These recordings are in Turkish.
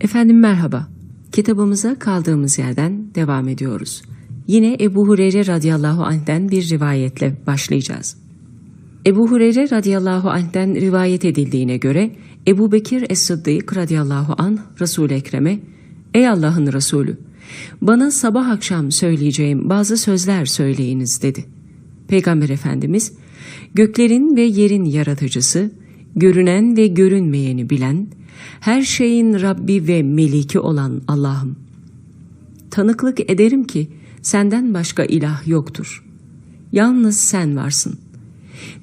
Efendim merhaba. Kitabımıza kaldığımız yerden devam ediyoruz. Yine Ebu Hureyre radıyallahu anh'den bir rivayetle başlayacağız. Ebu Hureyre radıyallahu anh'den rivayet edildiğine göre Ebu Bekir Es-Sıddık radıyallahu anh Resul-i Ekrem'e Ey Allah'ın Resulü bana sabah akşam söyleyeceğim bazı sözler söyleyiniz dedi. Peygamber Efendimiz göklerin ve yerin yaratıcısı, görünen ve görünmeyeni bilen, her şeyin Rabbi ve Meliki olan Allah'ım. Tanıklık ederim ki senden başka ilah yoktur. Yalnız sen varsın.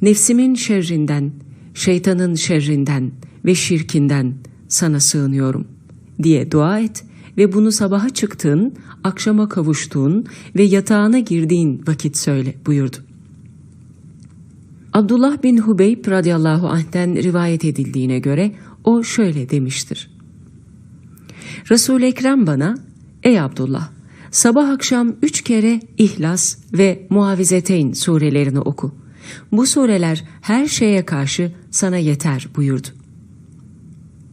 Nefsimin şerrinden, şeytanın şerrinden ve şirkinden sana sığınıyorum diye dua et ve bunu sabaha çıktığın, akşama kavuştuğun ve yatağına girdiğin vakit söyle buyurdu. Abdullah bin Hubeyb radıyallahu anh'ten rivayet edildiğine göre o şöyle demiştir. Resul-i Ekrem bana, ey Abdullah, sabah akşam üç kere İhlas ve Muavizeteyn surelerini oku. Bu sureler her şeye karşı sana yeter buyurdu.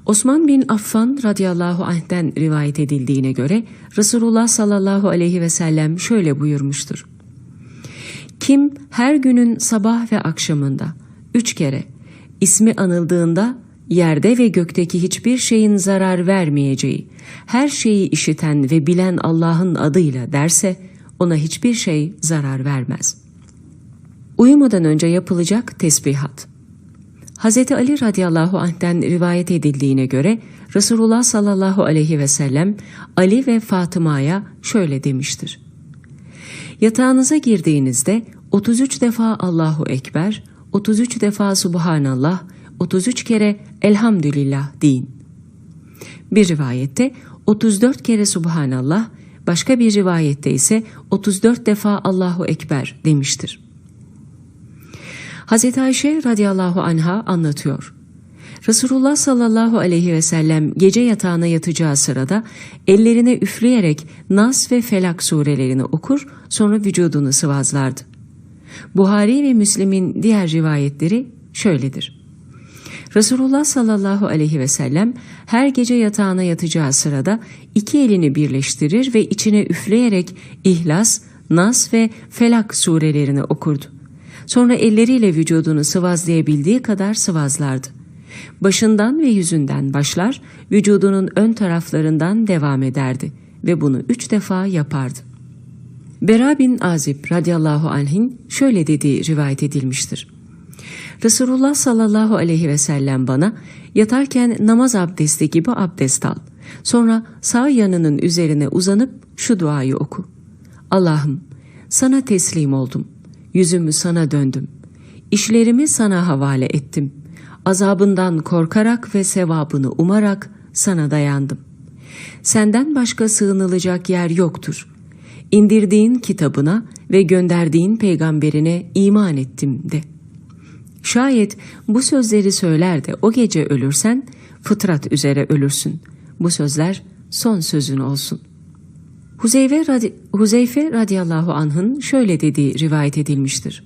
Osman bin Affan radıyallahu anh'ten rivayet edildiğine göre Resulullah sallallahu aleyhi ve sellem şöyle buyurmuştur. Kim her günün sabah ve akşamında üç kere ismi anıldığında yerde ve gökteki hiçbir şeyin zarar vermeyeceği, her şeyi işiten ve bilen Allah'ın adıyla derse ona hiçbir şey zarar vermez. Uyumadan önce yapılacak tesbihat. Hz. Ali radıyallahu anh'ten rivayet edildiğine göre Resulullah sallallahu aleyhi ve sellem Ali ve Fatıma'ya şöyle demiştir. Yatağınıza girdiğinizde 33 defa Allahu Ekber, 33 defa Subhanallah, 33 kere Elhamdülillah deyin. Bir rivayette 34 kere Subhanallah, başka bir rivayette ise 34 defa Allahu Ekber demiştir. Hz. Ayşe radıyallahu anha anlatıyor. Resulullah sallallahu aleyhi ve sellem gece yatağına yatacağı sırada ellerine üfleyerek Nas ve Felak surelerini okur sonra vücudunu sıvazlardı. Buhari ve Müslim'in diğer rivayetleri şöyledir. Resulullah sallallahu aleyhi ve sellem her gece yatağına yatacağı sırada iki elini birleştirir ve içine üfleyerek İhlas, Nas ve Felak surelerini okurdu. Sonra elleriyle vücudunu sıvazlayabildiği kadar sıvazlardı. Başından ve yüzünden başlar, vücudunun ön taraflarından devam ederdi ve bunu üç defa yapardı. Bera bin Azib radıyallahu anh'in şöyle dediği rivayet edilmiştir. Resulullah sallallahu aleyhi ve sellem bana yatarken namaz abdesti gibi abdest al. Sonra sağ yanının üzerine uzanıp şu duayı oku. Allah'ım sana teslim oldum. Yüzümü sana döndüm. İşlerimi sana havale ettim. Azabından korkarak ve sevabını umarak sana dayandım. Senden başka sığınılacak yer yoktur. İndirdiğin kitabına ve gönderdiğin peygamberine iman ettim de. Şayet bu sözleri söyler de o gece ölürsen fıtrat üzere ölürsün. Bu sözler son sözün olsun. Huzeyfe, radi Huzeyfe radıyallahu anh'ın şöyle dediği rivayet edilmiştir.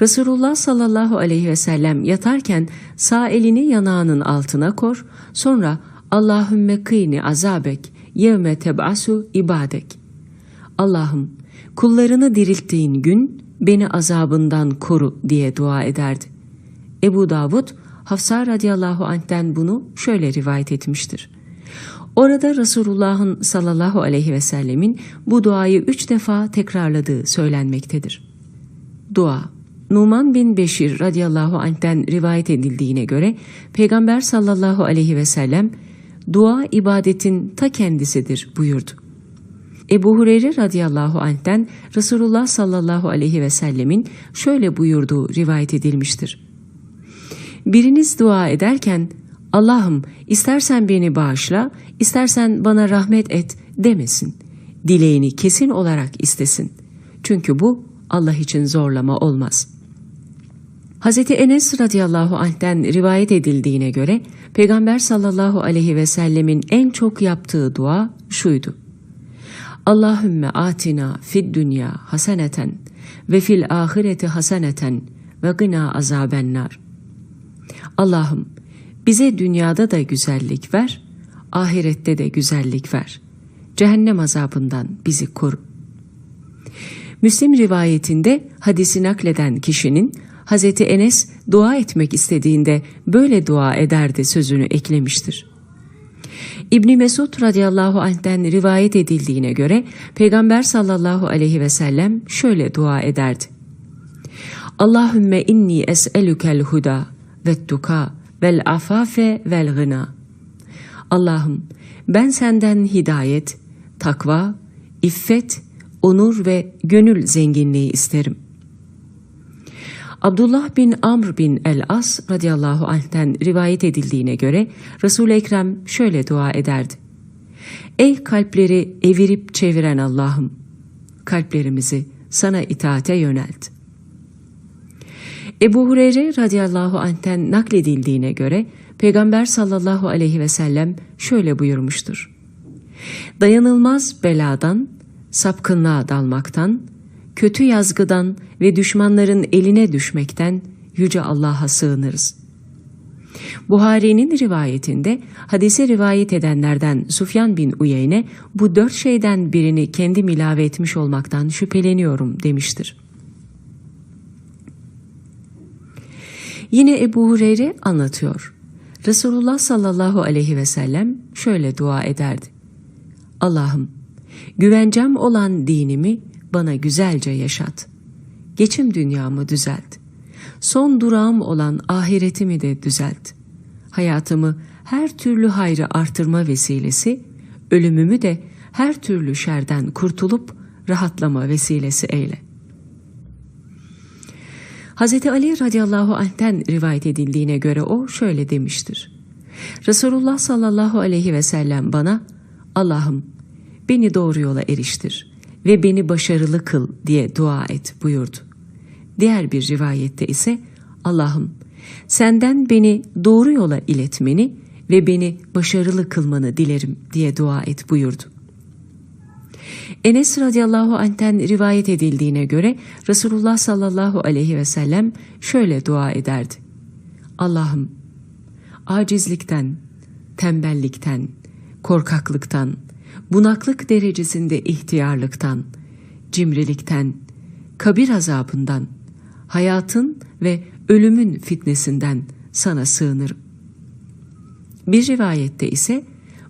Resulullah sallallahu aleyhi ve sellem yatarken sağ elini yanağının altına kor, sonra Allahümme kıyni azabek yevme teb'asu ibadek. Allah'ım kullarını dirilttiğin gün beni azabından koru diye dua ederdi. Ebu Davud Hafsa radıyallahu anh'ten bunu şöyle rivayet etmiştir. Orada Resulullah'ın sallallahu aleyhi ve sellemin bu duayı üç defa tekrarladığı söylenmektedir. Dua Numan bin Beşir radıyallahu anh'ten rivayet edildiğine göre Peygamber sallallahu aleyhi ve sellem dua ibadetin ta kendisidir buyurdu. Ebu Hureyre radıyallahu anh'ten Resulullah sallallahu aleyhi ve sellemin şöyle buyurduğu rivayet edilmiştir. Biriniz dua ederken Allah'ım istersen beni bağışla, istersen bana rahmet et demesin. Dileğini kesin olarak istesin. Çünkü bu Allah için zorlama olmaz. Hz. Enes radıyallahu anh'ten rivayet edildiğine göre Peygamber sallallahu aleyhi ve sellemin en çok yaptığı dua şuydu. Allahümme atina fid dünya haseneten ve fil ahireti haseneten ve gına azabennar. Allah'ım bize dünyada da güzellik ver, ahirette de güzellik ver. Cehennem azabından bizi koru. Müslim rivayetinde hadisi nakleden kişinin Hazreti Enes dua etmek istediğinde böyle dua ederdi sözünü eklemiştir. İbni Mesud radıyallahu anh'ten rivayet edildiğine göre Peygamber sallallahu aleyhi ve sellem şöyle dua ederdi. Allahümme inni es'elükel huda ve tuka vel afafe vel gına. Allah'ım ben senden hidayet, takva, iffet, onur ve gönül zenginliği isterim. Abdullah bin Amr bin el-As radıyallahu anh'ten rivayet edildiğine göre Resul-i Ekrem şöyle dua ederdi. Ey kalpleri evirip çeviren Allah'ım, kalplerimizi sana itaate yönelt. Ebu Hureyre radıyallahu anh'ten nakledildiğine göre Peygamber sallallahu aleyhi ve sellem şöyle buyurmuştur. Dayanılmaz beladan, sapkınlığa dalmaktan, kötü yazgıdan ve düşmanların eline düşmekten Yüce Allah'a sığınırız. Buhari'nin rivayetinde hadise rivayet edenlerden Sufyan bin Uyeyne bu dört şeyden birini kendi ilave etmiş olmaktan şüpheleniyorum demiştir. Yine Ebu Hureyre anlatıyor. Resulullah sallallahu aleyhi ve sellem şöyle dua ederdi. Allah'ım güvencem olan dinimi bana güzelce yaşat. Geçim dünyamı düzelt. Son durağım olan ahiretimi de düzelt. Hayatımı her türlü hayrı artırma vesilesi, ölümümü de her türlü şerden kurtulup rahatlama vesilesi eyle. Hz. Ali radıyallahu anh'ten rivayet edildiğine göre o şöyle demiştir. Resulullah sallallahu aleyhi ve sellem bana Allah'ım beni doğru yola eriştir ve beni başarılı kıl diye dua et buyurdu. Diğer bir rivayette ise Allah'ım senden beni doğru yola iletmeni ve beni başarılı kılmanı dilerim diye dua et buyurdu. Enes radıyallahu anh'ten rivayet edildiğine göre Resulullah sallallahu aleyhi ve sellem şöyle dua ederdi. Allah'ım acizlikten, tembellikten, korkaklıktan, bunaklık derecesinde ihtiyarlıktan, cimrilikten, kabir azabından, hayatın ve ölümün fitnesinden sana sığınırım. Bir rivayette ise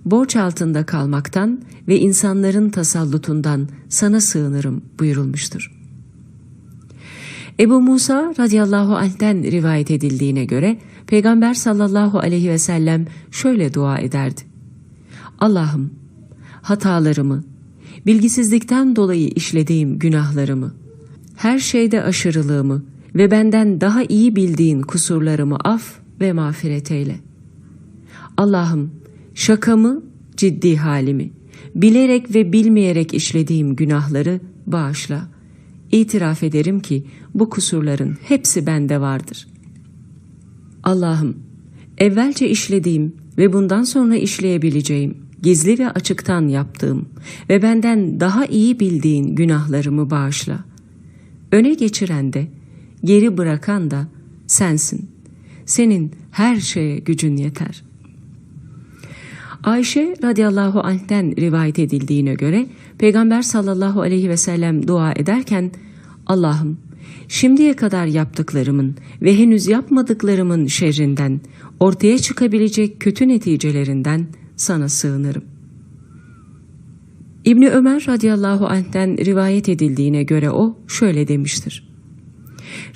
borç altında kalmaktan ve insanların tasallutundan sana sığınırım buyurulmuştur. Ebu Musa radıyallahu anh'ten rivayet edildiğine göre Peygamber sallallahu aleyhi ve sellem şöyle dua ederdi. Allah'ım hatalarımı, bilgisizlikten dolayı işlediğim günahlarımı, her şeyde aşırılığımı ve benden daha iyi bildiğin kusurlarımı af ve mağfiret eyle. Allah'ım şakamı, ciddi halimi, bilerek ve bilmeyerek işlediğim günahları bağışla. İtiraf ederim ki bu kusurların hepsi bende vardır. Allah'ım, evvelce işlediğim ve bundan sonra işleyebileceğim, gizli ve açıktan yaptığım ve benden daha iyi bildiğin günahlarımı bağışla. Öne geçiren de, geri bırakan da sensin. Senin her şeye gücün yeter.'' Ayşe radıyallahu anh'ten rivayet edildiğine göre Peygamber sallallahu aleyhi ve sellem dua ederken Allah'ım şimdiye kadar yaptıklarımın ve henüz yapmadıklarımın şerrinden, ortaya çıkabilecek kötü neticelerinden sana sığınırım. İbni Ömer radıyallahu anh'ten rivayet edildiğine göre o şöyle demiştir.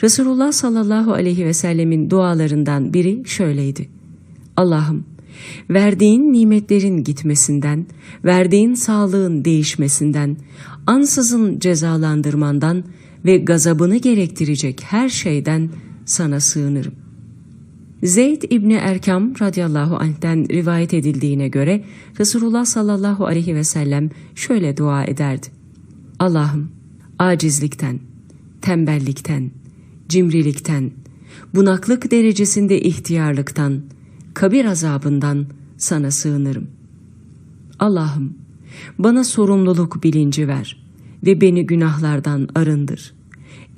Resulullah sallallahu aleyhi ve sellemin dualarından biri şöyleydi. Allah'ım verdiğin nimetlerin gitmesinden, verdiğin sağlığın değişmesinden, ansızın cezalandırmandan ve gazabını gerektirecek her şeyden sana sığınırım. Zeyd İbni Erkam radıyallahu anh'ten rivayet edildiğine göre Resulullah sallallahu aleyhi ve sellem şöyle dua ederdi. Allah'ım acizlikten, tembellikten, cimrilikten, bunaklık derecesinde ihtiyarlıktan, kabir azabından sana sığınırım. Allah'ım bana sorumluluk bilinci ver ve beni günahlardan arındır.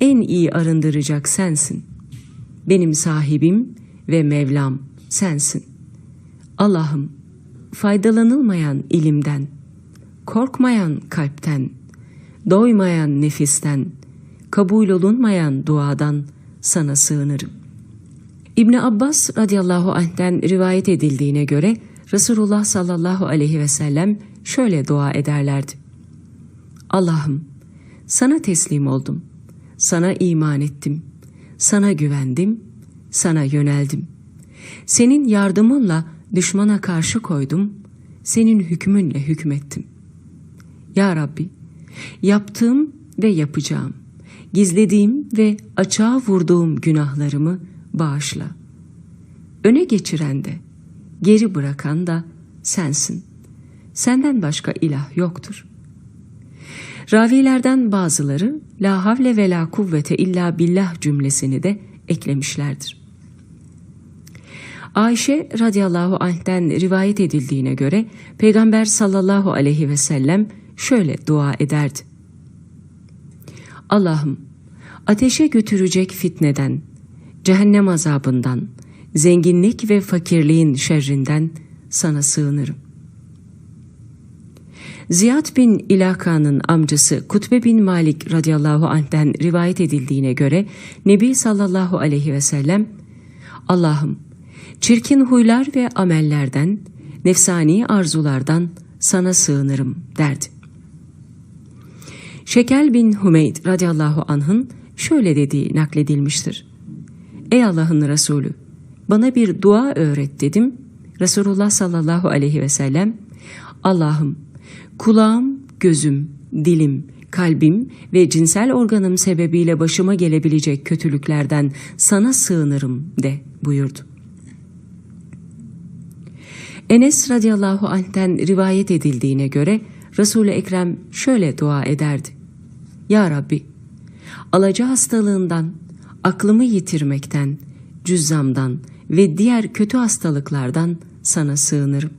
En iyi arındıracak sensin. Benim sahibim ve Mevlam sensin. Allah'ım faydalanılmayan ilimden, korkmayan kalpten, doymayan nefisten, kabul olunmayan duadan sana sığınırım. İbni Abbas radıyallahu anh'ten rivayet edildiğine göre Resulullah sallallahu aleyhi ve sellem şöyle dua ederlerdi. Allah'ım sana teslim oldum, sana iman ettim, sana güvendim, sana yöneldim. Senin yardımınla düşmana karşı koydum, senin hükmünle hükmettim. Ya Rabbi, yaptığım ve yapacağım, gizlediğim ve açığa vurduğum günahlarımı bağışla. Öne geçiren de, geri bırakan da sensin. Senden başka ilah yoktur. Ravilerden bazıları la havle ve la kuvvete illa billah cümlesini de eklemişlerdir. Ayşe radıyallahu anh'ten rivayet edildiğine göre Peygamber sallallahu aleyhi ve sellem şöyle dua ederdi. Allah'ım ateşe götürecek fitneden, cehennem azabından, zenginlik ve fakirliğin şerrinden sana sığınırım. Ziyad bin İlaka'nın amcası Kutbe bin Malik radıyallahu anh'ten rivayet edildiğine göre Nebi sallallahu aleyhi ve sellem Allah'ım çirkin huylar ve amellerden, nefsani arzulardan sana sığınırım derdi. Şekel bin Hümeyd radıyallahu anh'ın şöyle dediği nakledilmiştir. Ey Allah'ın Resulü bana bir dua öğret dedim. Resulullah sallallahu aleyhi ve sellem Allah'ım kulağım, gözüm, dilim, kalbim ve cinsel organım sebebiyle başıma gelebilecek kötülüklerden sana sığınırım de buyurdu. Enes radıyallahu anh'ten rivayet edildiğine göre Resul-i Ekrem şöyle dua ederdi. Ya Rabbi, alaca hastalığından, aklımı yitirmekten, cüzzamdan ve diğer kötü hastalıklardan sana sığınırım.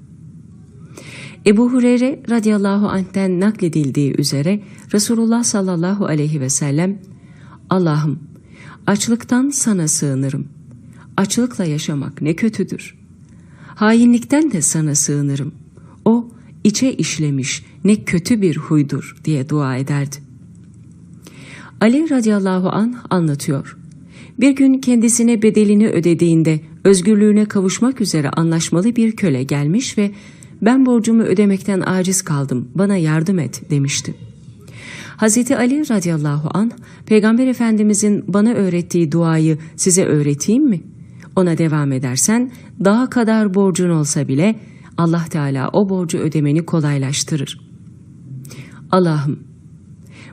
Ebu Hureyre radıyallahu anh'ten nakledildiği üzere Resulullah sallallahu aleyhi ve sellem Allah'ım açlıktan sana sığınırım. Açlıkla yaşamak ne kötüdür. Hainlikten de sana sığınırım. O içe işlemiş ne kötü bir huydur diye dua ederdi. Ali radıyallahu an anlatıyor. Bir gün kendisine bedelini ödediğinde özgürlüğüne kavuşmak üzere anlaşmalı bir köle gelmiş ve ben borcumu ödemekten aciz kaldım bana yardım et demişti. Hazreti Ali radıyallahu an Peygamber Efendimizin bana öğrettiği duayı size öğreteyim mi? Ona devam edersen daha kadar borcun olsa bile Allah Teala o borcu ödemeni kolaylaştırır. Allah'ım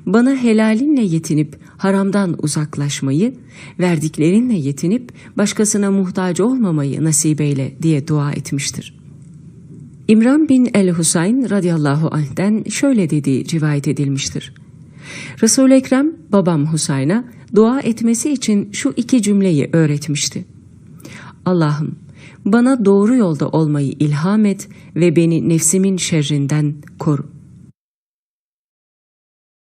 bana helalinle yetinip haramdan uzaklaşmayı, verdiklerinle yetinip başkasına muhtaç olmamayı nasip eyle diye dua etmiştir. İmran bin el-Husayn radıyallahu anh'den şöyle dediği rivayet edilmiştir. Resul-i Ekrem babam Husayn'a dua etmesi için şu iki cümleyi öğretmişti. Allah'ım bana doğru yolda olmayı ilham et ve beni nefsimin şerrinden koru.